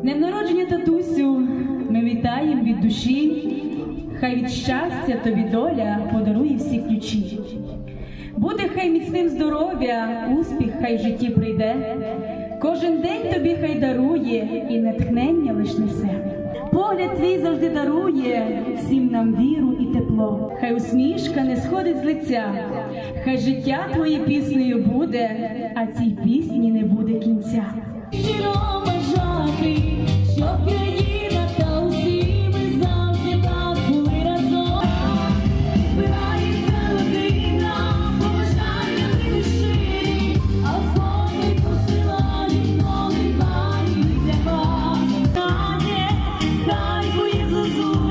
Днем народження, татусю, ми вітаємо від душі. Хай від щастя тобі доля подарує всі ключі. Буде хай міцним здоров'я, успіх хай в житті прийде. Кожен день тобі хай дарує і натхнення лиш несе. Погляд твій завжди дарує всім нам віру і тепло. Хай усмішка не сходить з лиця, хай життя твоє піснею буде, а цій пісні не буде. Jesus.